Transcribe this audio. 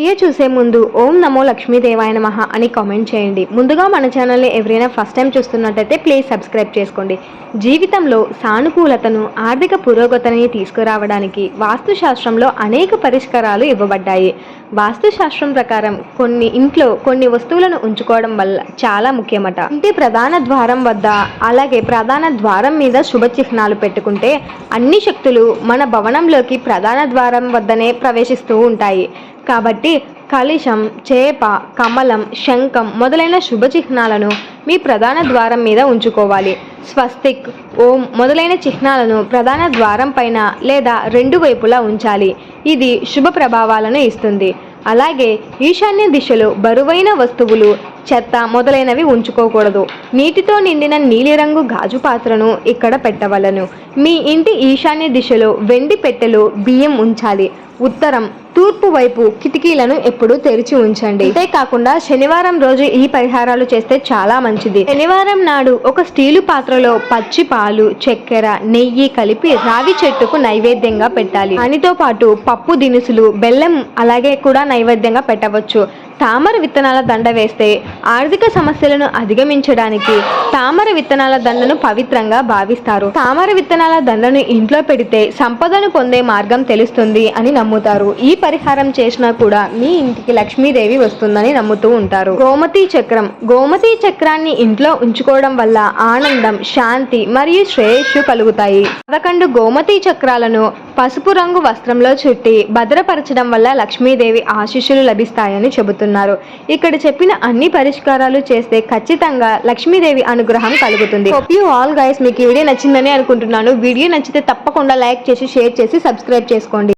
Video చూసే ముందు ఓం నమో లక్ష్మీదేవాయ నమ అని కామెంట్ చేయండి. ముందుగా మన ఛానల్ని ఎవరైనా ఫస్ట్ టైం చూస్తున్నట్టయితే ప్లీజ్ సబ్స్క్రైబ్ చేసుకోండి. జీవితంలో సానుకూలతను ఆర్థిక పురోగతిని తీసుకురావడానికి వాస్తుశాస్త్రంలో అనేక పరిష్కారాలు ఇవ్వబడ్డాయి. వాస్తుశాస్త్రం ప్రకారం కొన్ని ఇంట్లో కొన్ని వస్తువులను ఉంచుకోవడం వల్ల చాలా ముఖ్యమట. ఇంటి ప్రధాన ద్వారం వద్ద అలాగే ప్రధాన ద్వారం మీద శుభ చిహ్నాలు పెట్టుకుంటే అన్ని శక్తులు మన భవనంలోకి ప్రధాన ద్వారం వద్దనే ప్రవేశిస్తూ ఉంటాయి. కాబట్టి కలిశం చేప కమలం శంఖం మొదలైన శుభ చిహ్నాలను మీ ప్రధాన ద్వారం మీద ఉంచుకోవాలి. స్వస్తిక్ ఓం మొదలైన చిహ్నాలను ప్రధాన ద్వారం పైన లేదా రెండు వైపులా ఉంచాలి. ఇది శుభ ప్రభావాలను ఇస్తుంది. అలాగే ఈశాన్య దిశలో బరువైన వస్తువులు చెత్త మొదలైనవి ఉంచుకోకూడదు. నీటితో నిండిన నీలిరంగు గాజు పాత్రను ఇక్కడ పెట్టవలను. మీ ఇంటి ఈశాన్య దిశలో వెండి పెట్టెలు బియ్యం ఉంచాలి. ఉత్తరం తూర్పు వైపు కిటికీలను ఎప్పుడూ తెరిచి ఉంచండి. అంతేకాకుండా శనివారం రోజు ఈ పరిహారాలు చేస్తే చాలా మంచిది. శనివారం నాడు ఒక స్టీలు పాత్రలో పచ్చి పాలు చక్కెర నెయ్యి కలిపి రావి చెట్టుకు నైవేద్యంగా పెట్టాలి. దానితో పాటు పప్పు దినుసులు బెల్లం అలాగే కూడా నైవేద్యంగా పెట్టవచ్చు. తామర విత్తనాల దండ వేస్తే ఆర్థిక సమస్యలను అధిగమించడానికి తామర విత్తనాల దండను పవిత్రంగా భావిస్తారు. తామర విత్తనాల దండను ఇంట్లో పెడితే సంపదను పొందే మార్గం తెలుస్తుంది అని నమ్ముతారు. ఈ పరిహారం చేసినా కూడా మీ ఇంటికి లక్ష్మీదేవి వస్తుందని నమ్ముతూ ఉంటారు. గోమతి చక్రం. గోమతి చక్రాన్ని ఇంట్లో ఉంచుకోవడం వల్ల ఆనందం శాంతి మరియు శ్రేయస్సు కలుగుతాయి. పదకొండు గోమతి చక్రాలను పసుపు రంగు వస్త్రంలో చుట్టి భద్రపరచడం వల్ల లక్ష్మీదేవి ఆశీస్సులు లభిస్తాయని చెబుతున్నారు. ఇక్కడ చెప్పిన అన్ని పరిష్కారాలు చేస్తే ఖచ్చితంగా లక్ష్మీదేవి అనుగ్రహం కలుగుతుంది. హోప్ యూ ఆల్ గైస్ మీకు వీడియో నచ్చిందని అనుకుంటున్నాను. వీడియో నచ్చితే తప్పకుండా లైక్ చేసి షేర్ చేసి సబ్స్క్రైబ్ చేసుకోండి.